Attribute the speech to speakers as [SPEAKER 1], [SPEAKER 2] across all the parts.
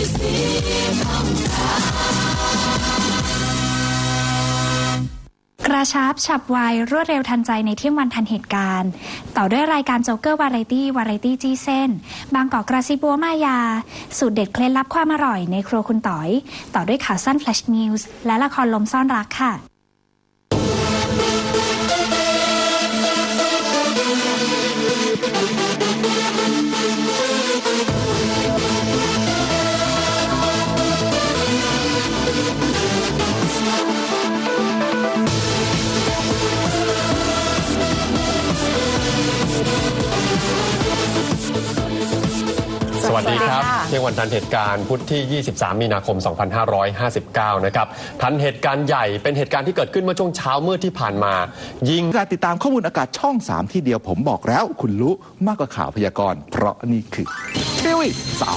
[SPEAKER 1] กระชับฉับไวรวดเร็วทันใจในเที่ยงวันทันเหตุการณ์ ต่อด้วยรายการโจ๊กเกอร์วาไรตี้วาไรตี้จี้เส้น บางกอกกระซิบบัวมายา สูตรเด็ดเคล็ดลับความอร่อยในครัวคุณต๋อย ต่อด้วยข่าวสั้นแฟลชนิวส์และละครลมซ่อนรักค่ะ
[SPEAKER 2] วัสดีครับ
[SPEAKER 3] สวัสดีค่ะ
[SPEAKER 2] เที่ยงวันทันเหตุการณ์พุธที่ 23 มีนาคม 2559 นะครับ ทันเหตุการณ์ใหญ่เป็นเหตุการณ์ที่เกิดขึ้นเมื่อช่วงเช้ามืดที่ผ่านมา ยิง
[SPEAKER 4] การติดตามข้อมูลอากาศช่อง 3 ที่เดียวผมบอกแล้ว คุณรู้มากกว่าข่าวพยากรณ์เพราะนี่คือทีวีสา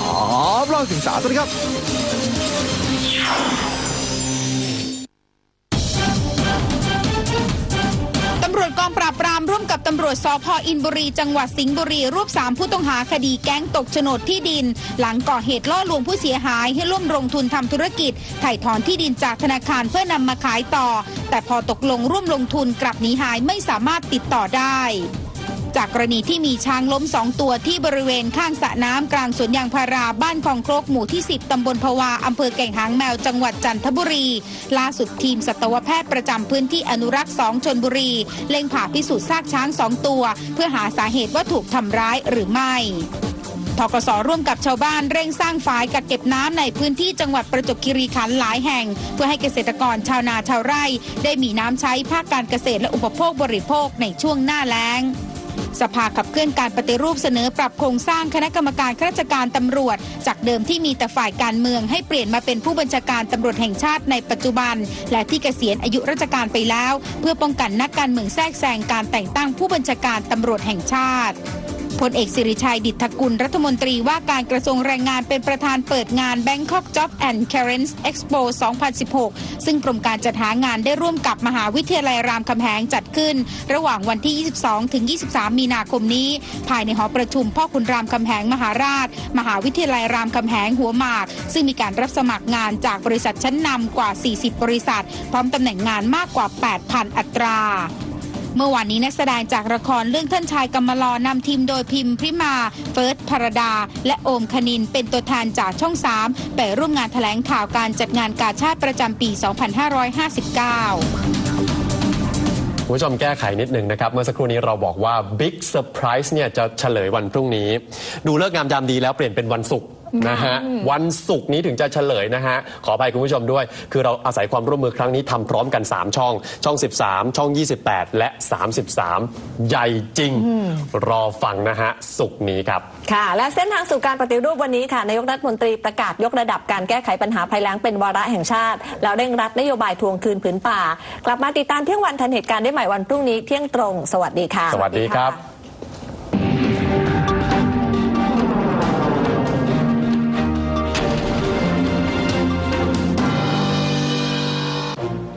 [SPEAKER 4] มร้อยถึงสามสวัสดีครับ
[SPEAKER 3] ปราบปรามร่วมกับตำรวจสพอินบุรี จังหวัดสิงห์บุรีรวบสามผู้ต้องหาคดีแก๊งตกโฉนดที่ดิน หลังก่อเหตุล่อลวงผู้เสียหายให้ร่วมลงทุนทำธุรกิจ ถ่ายถอนที่ดินจากธนาคารเพื่อนำมาขายต่อ แต่พอตกลงร่วมลงทุนกลับหนีหายไม่สามารถติดต่อได้ จากกรณีที่มีช้างล้มสองตัวที่บริเวณข้างสระน้ำกลางสวนยางพาราบ้านคลองโครกหมู่ที่ 10ตำบลภวาอำเภอแก่งหางแมวจังหวัดจันทบุรี ล่าสุดทีมสัตวแพทย์ประจำพื้นที่อนุรักษ์2ชนบุรี เล็งผ่าพิสูจน์ซากช้างสองตัว เพื่อหาสาเหตุว่าถูกทำร้ายหรือไม่ทกสร่วมกับชาวบ้านเร่งสร้างฝายกักเก็บน้ำในพื้นที่จังหวัดประจวบคีรีขันธ์หลายแห่ง เพื่อให้เกษตรกรชาวนาชาวไร่ ได้มีน้ำใช้ภาคการเกษตรและอุปโภคบริโภคในช่วงหน้าแล้ง สภาขับเคลื่อนการปฏิรูปเสนอปรับโครงสร้างคณะกรรมการข้าราชการตำรวจ จากเดิมที่มีแต่ฝ่ายการเมืองให้เปลี่ยนมาเป็นผู้บัญชาการตำรวจแห่งชาติในปัจจุบัน และที่เกษียณอายุราชการไปแล้ว เพื่อป้องกันนักการเมืองแทรกแซงการแต่งตั้งผู้บัญชาการตำรวจแห่งชาติ พลเอกสิริชัยดิษฐกุลรัฐมนตรีว่าการกระทรวงแรงงานเป็นประธานเปิดงาน Bangkok Job and Careers Expo 2016 ซึ่งกรมการจัดหางานได้ร่วมกับมหาวิทยาลัยรามคำแหงจัดขึ้น ระหว่างวันที่ 22 ถึง 23 มีนาคมนี้ ภายในหอประชุมพ่อคุณรามคำแหงมหาราช มหาวิทยาลัยรามคำแหงหัวหมาก ซึ่งมีการรับสมัครงานจากบริษัทชั้นนำกว่า 40 บริษัท พร้อมตำแหน่งงานมากกว่า 8,000 อัตรา เมื่อวานนี้นักแสดงจากละครเรื่องท่านชายกำมะลอนำทีมโดยพิมพ์พริมา เฟิร์สพรดา และโอมคณินเป็นตัวแทนจากช่อง 3 ไปร่วมงานแถลงข่าวการจัดงานกาชาติประจำปี 2559
[SPEAKER 2] คุณผู้ชมแก้ไขนิดหนึ่งนะครับ เมื่อสักครู่นี้เราบอกว่า Big Surprise เนี่ยจะเฉลยวันพรุ่งนี้ ดูเลิกงามยามดีแล้วเปลี่ยนเป็นวันศุกร์ นะฮะวันศุกร์นี้ถึงจะเฉลยนะฮะขออภัยคุณผู้ชมด้วย คือเราอาศัยความร่วมมือครั้งนี้ทำพร้อมกัน 3 ช่อง ช่อง 13 ช่อง 28 และ 33 ใหญ่จริง รอฟังนะฮะศุกร์นี้ครับ
[SPEAKER 5] ค่ะ และเส้นทางสู่การปฏิรูปวันนี้ค่ะนายกรัฐมนตรีประกาศยกระดับการแก้ไขปัญหาภัยแล้งเป็นวาระแห่งชาติ แล้วเร่งรัดนโยบายทวงคืนผืนป่า กลับมาติดตามเที่ยงวันทันเหตุการณ์ได้ใหม่วันพรุ่งนี้เที่ยงตรง สวัสดีค่ะ
[SPEAKER 2] สวัสดีครับ